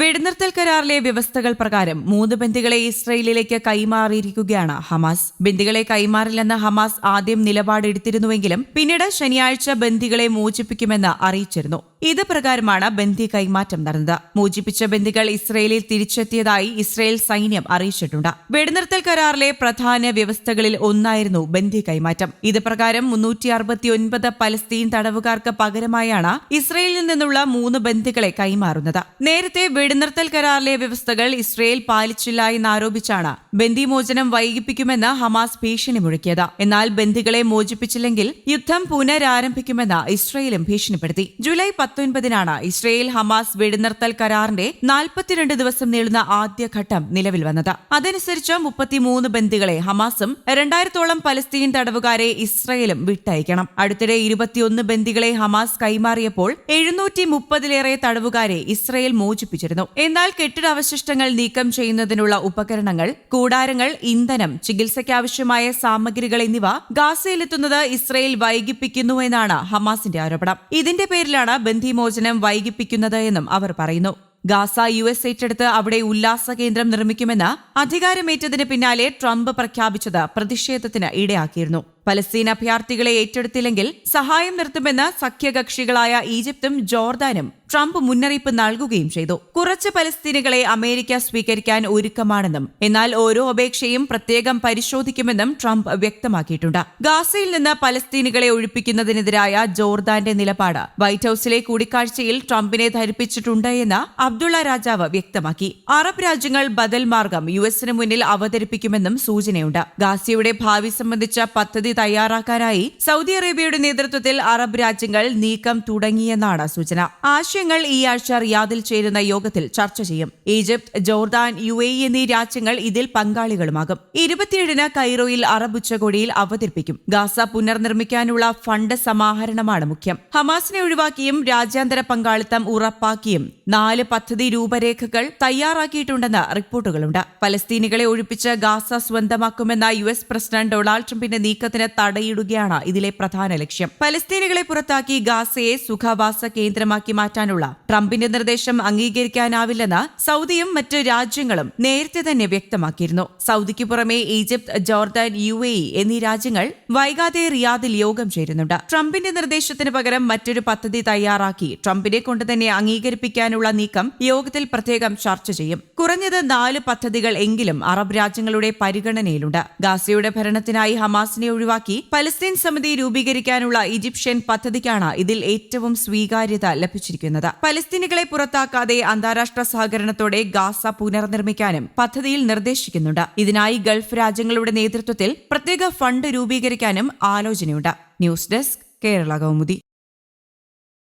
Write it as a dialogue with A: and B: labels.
A: വെടിനിർത്തൽ കരാറിലെ വ്യവസ്ഥകൾ പ്രകാരം മൂന്ന് ബന്ദികളെ ഇസ്രയേലിലേക്ക് കൈമാറിയിരിക്കുകയാണ് ഹമാസ്. ബന്ദികളെ കൈമാറില്ലെന്ന് ഹമാസ് ആദ്യം നിലപാടെടുത്തിരുന്നുവെങ്കിലും പിന്നീട് ശനിയാഴ്ച ബന്ദികളെ മോചിപ്പിക്കുമെന്ന് അറിയിച്ചിരുന്നു. ഇത് പ്രകാരമാണ് ബന്ദി കൈമാറ്റം നടന്നത്. മോചിപ്പിച്ച ബന്ദികൾ ഇസ്രയേലിൽ തിരിച്ചെത്തിയതായി ഇസ്രയേൽ സൈന്യം അറിയിച്ചിട്ടുണ്ട്. വെടിനിർത്തൽ കരാറിലെ പ്രധാന വ്യവസ്ഥകളിൽ ഒന്നായിരുന്നു ബന്ദി കൈമാറ്റം. ഇത് പ്രകാരം മുന്നൂറ്റി അറുപത്തിയൊൻപത് പലസ്തീൻ തടവുകാർക്ക് പകരമായാണ് ഇസ്രയേലിൽ നിന്നുള്ള മൂന്ന് ബന്ദികളെ കൈമാറുന്നത്. നേരത്തെ വെടിനിർത്തൽ കരാറിലെ വ്യവസ്ഥകൾ ഇസ്രയേൽ പാലിച്ചില്ല എന്നാരോപിച്ചാണ് ബന്ദിമോചനം വൈകിപ്പിക്കുമെന്ന് ഹമാസ് ഭീഷണി മുഴക്കിയത്. എന്നാൽ ബന്ദികളെ മോചിപ്പിച്ചില്ലെങ്കിൽ യുദ്ധം പുനരാരംഭിക്കുമെന്ന് ഇസ്രയേലും ഭീഷണിപ്പെടുത്തി. ജൂലൈ പത്തൊൻപതിനാണ് ഇസ്രയേൽ ഹമാസ് വെടിനിർത്തൽ കരാറിന്റെ നാൽപ്പത്തിരണ്ട് ദിവസം നീളുന്ന ആദ്യഘട്ടം നിലവിൽ വന്നത്. അതനുസരിച്ച് മുപ്പത്തിമൂന്ന് ബന്ദികളെ ഹമാസും രണ്ടായിരത്തോളം പലസ്തീൻ തടവുകാരെ ഇസ്രയേലും വിട്ടയക്കണം. അടുത്തിടെ ഇരുപത്തിയൊന്ന് ബന്ദികളെ ഹമാസ് കൈമാറിയപ്പോൾ എഴുന്നൂറ്റി മുപ്പതിലേറെ തടവുകാരെ ഇസ്രയേൽ മോചിപ്പിച്ചിരുന്നു. എന്നാൽ കെട്ടിടാവശിഷ്ടങ്ങൾ നീക്കം ചെയ്യുന്നതിനുള്ള ഉപകരണങ്ങൾ കൂടാരങ്ങൾ ഇന്ധനം ചികിത്സയ്ക്കാവശ്യമായ സാമഗ്രികൾ എന്നിവ ഗാസയിലെത്തുന്നത് ഇസ്രയേൽ വൈകിപ്പിക്കുന്നുവെന്നാണ് ഹമാസിന്റെ ആരോപണം. ഇതിന്റെ പേരിലാണ് ബന്ധിമോചനം വൈകിപ്പിക്കുന്നത് എന്നും അവർ പറയുന്നു. ഗാസ യു എസ് ഏറ്റെടുത്ത് അവിടെ ഉല്ലാസ കേന്ദ്രം നിർമ്മിക്കുമെന്ന് അധികാരമേറ്റതിന് പിന്നാലെ ട്രംപ് പ്രഖ്യാപിച്ചത് പ്രതിഷേധത്തിന് ഇടയാക്കിയിരുന്നു. പലസ്തീൻ അഭയാർത്ഥികളെ ഏറ്റെടുത്തില്ലെങ്കിൽ സഹായം നിർത്തുമെന്ന് സഖ്യകക്ഷികളായ ഈജിപ്തും ജോർദാനും ട്രംപ് മുന്നറിയിപ്പ് നൽകുകയും ചെയ്തു. കുറച്ച് പലസ്തീനുകളെ അമേരിക്ക സ്വീകരിക്കാൻ ഒരുക്കമാണെന്നും എന്നാൽ ഓരോ അപേക്ഷയും പ്രത്യേകം പരിശോധിക്കുമെന്നും ട്രംപ് വ്യക്തമാക്കിയിട്ടുണ്ട്. ഗാസയിൽ നിന്ന് പലസ്തീനുകളെ ഒഴിപ്പിക്കുന്നതിനെതിരായ ജോർദാന്റെ നിലപാട് വൈറ്റ് ഹൌസിലെ കൂടിക്കാഴ്ചയിൽ ട്രംപിനെ ധരിപ്പിച്ചിട്ടുണ്ട് എന്ന് അബ്ദുള്ള രാജാവ് വ്യക്തമാക്കി. അറബ് രാജ്യങ്ങൾ ബദൽ മാർഗം യു എസിന് മുന്നിൽ അവതരിപ്പിക്കുമെന്നും സൂചനയുണ്ട്. ഗാസയുടെ ഭാവി സംബന്ധിച്ച പദ്ധതി തയ്യാറാക്കാനായി സൗദി അറേബ്യയുടെ നേതൃത്വത്തിൽ അറബ് രാജ്യങ്ങൾ നീക്കം തുടങ്ങിയെന്നാണ് സൂചന. ആശയങ്ങൾ ഈ ആഴ്ച റിയാദിൽ ചേരുന്ന യോഗത്തിൽ ചർച്ച ചെയ്യും. ഈജിപ്ത് ജോർദാൻ യു എന്നീ രാജ്യങ്ങൾ ഇതിൽ പങ്കാളികളുമാകും. ഇരുപത്തിയേഴിന് കൈറോയിൽ അറബ് ഉച്ചകോടിയിൽ അവതരിപ്പിക്കും. ഗാസ പുനർനിർമ്മിക്കാനുള്ള ഫണ്ട് സമാഹരണമാണ് മുഖ്യം. ഹമാസിനെ ഒഴിവാക്കിയും രാജ്യാന്തര പങ്കാളിത്തം ഉറപ്പാക്കിയും നാല് പദ്ധതി രൂപരേഖകൾ തയ്യാറാക്കിയിട്ടുണ്ടെന്ന് റിപ്പോർട്ടുകളുണ്ട്. പലസ്തീനികളെ ഒഴിപ്പിച്ച് ഗാസ സ്വന്തമാക്കുമെന്ന യു എസ് പ്രസിഡന്റ് ഡൊണാൾഡ് ട്രംപിന്റെ നീക്കത്തിന് തടയിടുകയാണ് ഇതിലെ പ്രധാന ലക്ഷ്യം. പലസ്തീനികളെ പുറത്താക്കി ഗാസയെ സുഖവാസ കേന്ദ്രമാക്കി മാറ്റാനുള്ള ട്രംപിന്റെ നിർദ്ദേശം അംഗീകരിക്കാനാവില്ലെന്ന് സൗദിയും മറ്റ് രാജ്യങ്ങളും നേരത്തെ തന്നെ വ്യക്തമാക്കിയിരുന്നു. സൗദിക്ക് പുറമെ ഈജിപ്ത് ജോർദാൻ യു എന്നീ രാജ്യങ്ങൾ വൈകാതെ റിയാദിൽ യോഗം ചേരുന്നുണ്ട്. ട്രംപിന്റെ നിർദ്ദേശത്തിന് പകരം മറ്റൊരു പദ്ധതി തയ്യാറാക്കി ട്രംപിനെ കൊണ്ട് തന്നെ അംഗീകരിപ്പിക്കാനുള്ള നീക്കം യോഗത്തിൽ പ്രത്യേകം ചർച്ച ചെയ്യും. കുറഞ്ഞത് നാല് പദ്ധതികൾ എങ്കിലും അറബ് രാജ്യങ്ങളുടെ പരിഗണനയിലുണ്ട്. ഗാസയുടെ ഭരണത്തിനായി ഹമാസിനെ ഒഴിവാക്കി പലസ്തീൻ സമിതി രൂപീകരിക്കാനുള്ള ഈജിപ്ഷ്യൻ പദ്ധതിക്കാണ് ഇതിൽ ഏറ്റവും സ്വീകാര്യത ലഭിച്ചിരിക്കുന്നത്. പലസ്തീനികളെ പുറത്താക്കാതെ അന്താരാഷ്ട്ര സഹകരണത്തോടെ ഗാസ പുനർനിർമ്മിക്കാനും പദ്ധതിയിൽ നിർദ്ദേശിക്കുന്നുണ്ട്. ഇതിനായി ഗൾഫ് രാജ്യങ്ങളുടെ നേതൃത്വത്തിൽ പ്രത്യേക ഫണ്ട് രൂപീകരിക്കാനും ആലോചനയുണ്ട്. News desk Kerala Kaumudi.